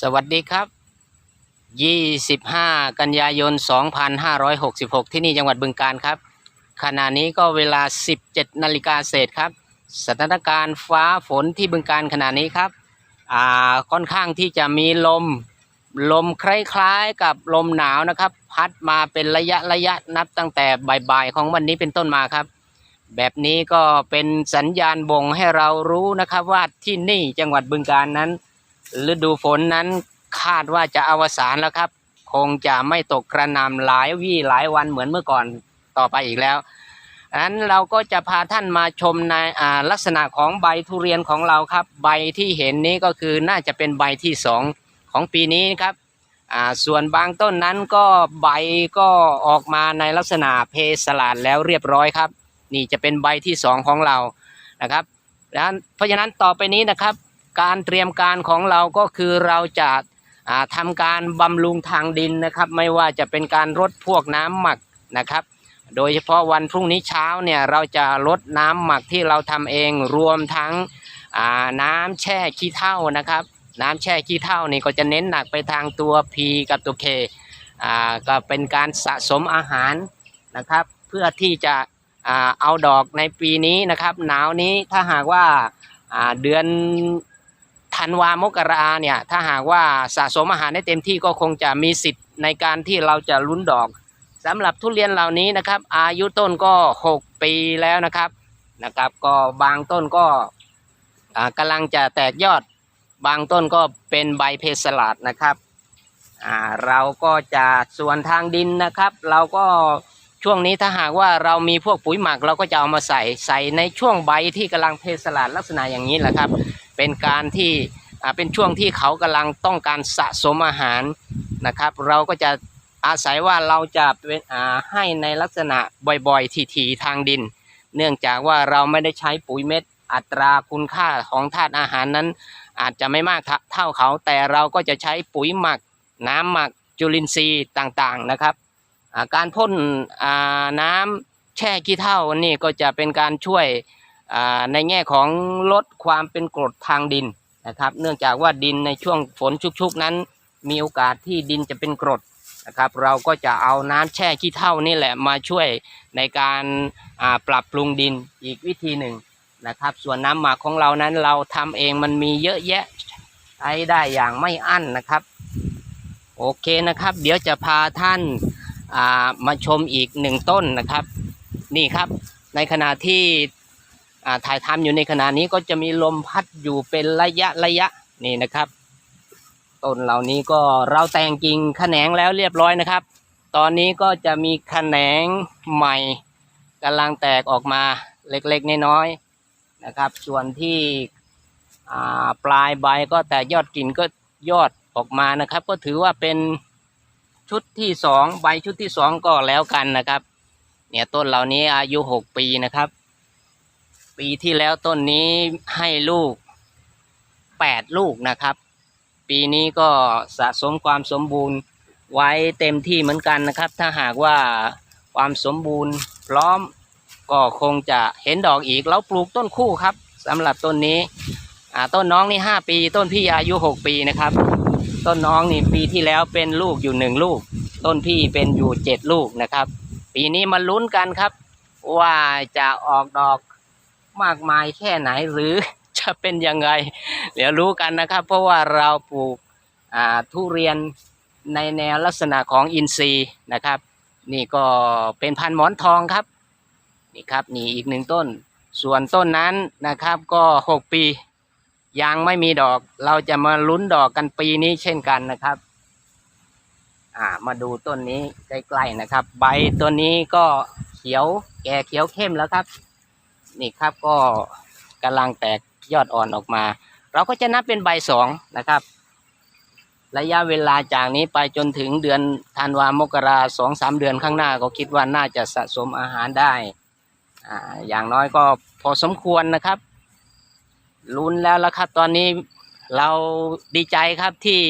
สวัสดีครับ 25 กันยายน 2566 ที่นี่จังหวัดบึงการครับ ขณะนี้ก็เวลา 17 นาฬิกาเศษครับ สถานการณ์ฟ้าฝนที่บึงการขณะนี้ครับ อ่า ค่อนข้างที่จะมีลม ลมคล้ายๆกับลมหนาวนะครับ พัดมาเป็นระยะระยะนับตั้งแต่บ่ายๆของวันนี้เป็นต้นมาครับ แบบนี้ก็เป็นสัญญาณบ่งให้เรารู้นะครับว่าที่นี่จังหวัดบึงการนั้น ฤดูฝนนั้นคาดว่าจะอวสานแล้วครับ คงจะไม่ตกกระหน่ำหลายวี่หลายวันเหมือนเมื่อก่อนต่อไปอีกแล้วอันนั้นเราก็จะพาท่านมาชมในลักษณะของใบทุเรียนของเราครับ ใบที่เห็นนี้ก็คือน่าจะเป็นใบที่สองของปีนี้ครับส่วนบางต้นนั้นก็ใบก็ออกมาในลักษณะเพสลาดแล้วเรียบร้อยครับ นี่จะเป็นใบที่สองของเรานะครับแล้วเพราะฉะนั้นต่อไปนี้นะครับ การเตรียมการของเราก็คือเราจะาทำการบำรุงทางดินนะครับ ไม่ว่าจะเป็นการรดพวกน้ำหมักนะครับ โดยเฉพาะวันพรุ่งนี้เช้าเนี่ยเราจะลดน้ำหมักที่เราทำเองรวมทั้งน้ำแช่ขี้เถ้านะครับ น้ำแช่ขี้เถ้านี่ก็จะเน้นหนักไปทางตัว P กับตัว K อ่าก็เป็นการสะสมอาหารนะครับ เพื่อที่จะอเอาดอกในปีนี้นะครับ หนาวนี้ถ้าหากว่าอ่าเดือน ธันวามกราเนี่ยถ้าหากว่าสะสมอาหารได้เต็มที่ก็คงจะมีสิทธิ์ในการที่เราจะลุ้นดอกสำหรับทุเรียนเหล่านี้นะครับ อายุต้นก็ 6 ปีแล้วนะครับนะครับ ก็บางต้นก็อ่ากำลังจะแตกยอด บางต้นก็เป็นใบเพสลาดนะครับเราก็จะส่วนทางดินนะครับ เราก็ช่วงนี้ถ้าหากว่าเรามีพวกปุ๋ยหมักเราก็จะเอามาใส่ใส่ในช่วงใบที่กำลังเพสลาดลักษณะอย่างนี้แหละครับ เป็นการที่เป็นช่วงที่เขากำลังต้องการสะสมอาหารนะครับ เราก็จะอาศัยว่าเราจะเป็นให้ในลักษณะบ่อยๆทีๆทางดิน เนื่องจากว่าเราไม่ได้ใช้ปุ๋ยเม็ดอัตราคุณค่าของธาตุอาหารนั้น อาจจะไม่มากเท่าเขา แต่เราก็จะใช้ปุ๋ยหมัก น้ำหมักจุลินทรีย์ต่างๆนะครับการพ่นน้ำแช่ขี้เถ้านี่ก็จะเป็นการช่วย ในแง่ของลดความเป็นกรดทางดินนะครับ เนื่องจากว่าดินในช่วงฝนชุกๆนั้น มีโอกาสที่ดินจะเป็นกรดนะครับ เราก็จะเอาน้ำแช่ขี้เถ้านี่แหละมาช่วยในการปรับปรุงดินอีกวิธีหนึ่งนะครับ ส่วนน้ำหมักของเรานั้นเราทำเองมันมีเยอะแยะใช้ได้อย่างไม่อั้นนะครับ โอเคนะครับ เดี๋ยวจะพาท่านามาชมอีกหนึ่งต้นนะครับ นี่ครับในขณะที่ ถ่ายทำอยู่ในขณะนี้ก็จะมีลมพัดอยู่เป็นระยะระยะนี่นะครับต้นเหล่านี้ก็เราแต่งกิ่งแขนงแล้วเรียบร้อยนะครับ ตอนนี้ก็จะมีแขนงใหม่กำลังแตกออกมาเล็กๆน้อยๆนะครับ ส่วนที่ปลายใบก็แต่ยอดกิ่งก็ยอดออกมานะครับ ก็ถือว่าเป็นชุดที่สองใบชุดที่สองก็แล้วกันนะครับ เนี่ยต้นเหล่านี้อายุหกปีนะครับ ปีที่แล้วต้นนี้ให้ลูกแปดลูกนะครับ ปีนี้ก็สะสมความสมบูรณ์ไว้เต็มที่เหมือนกันนะครับ ถ้าหากว่าความสมบูรณ์พร้อมก็คงจะเห็นดอกอีกแล้วปลูกต้นคู่ครับสำหรับต้นนี้ต้นน้องนี่ห้าปี ต้นพี่อายุหกปีนะครับ ต้นน้องนี่ปีที่แล้วเป็นลูกอยู่หนึ่งลูก ต้นพี่เป็นอยู่เจ็ดลูกนะครับ ปีนี้มาลุ้นกันครับ ว่าจะออกดอก มากมายแค่ไหนหรือจะเป็นยังไง เดี๋ยวรู้กันนะครับ เพราะว่าเราปลูกทุเรียนในแนวลักษณะของอินทรีย์นะครับ นี่ก็เป็นพันหมอนทองครับนี่ครับนี่อีกหนึ่งต้น ส่วนต้นนั้นนะครับก็หกปี ยังไม่มีดอก เราจะมาลุ้นดอกกันปีนี้เช่นกันนะครับอ่ามาดูต้นนี้ใกล้ๆนะครับ ใบตัวนี้ก็เขียวแก่เขียวเข้มแล้วครับ นี่ครับก็กำลังแตกยอดอ่อนออกมา เราก็จะนับเป็นใบสองนะครับ ระยะเวลาจากนี้ไปจนถึงเดือนธันวามกราสองสามเดือนข้างหน้าก็คิดว่าน่าจะสะสมอาหารได้อ่าอย่างน้อยก็พอสมควรนะครับลุ้นแล้วละครับ ตอนนี้เราดีใจครับที่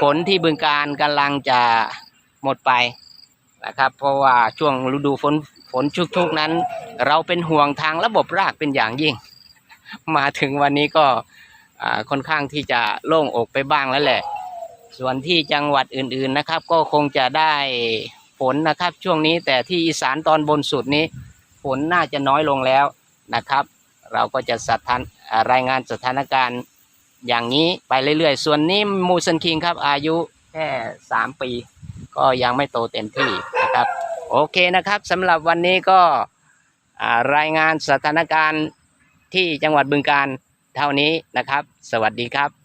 ฝนที่บึงการกำลังจะหมดไป นะครับ เพราะว่าช่วงฤดูฝนฝนชุกๆนั้น เราเป็นห่วงทางระบบรากเป็นอย่างยิ่ง มาถึงวันนี้ก็ค่อนข้างที่จะโล่งอกไปบ้างแล้วแหละ ส่วนที่จังหวัดอื่นๆนะครับ ก็คงจะได้ฝนนะครับช่วงนี้แต่ที่อีสานตอนบนสุดนี้ ฝนน่าจะน้อยลงแล้วนะครับ เราก็จะสถานอ่ารายงานสถานการณ์อย่างนี้ไปเรื่อยๆ ส่วนนี้มูซันคิงครับอายุแค่สามปี ก็ยังไม่โตเต็มที่นะครับ โอเคนะครับสำหรับวันนี้ก็รายงานสถานการณ์ที่จังหวัดบึงการเท่านี้นะครับ สวัสดีครับ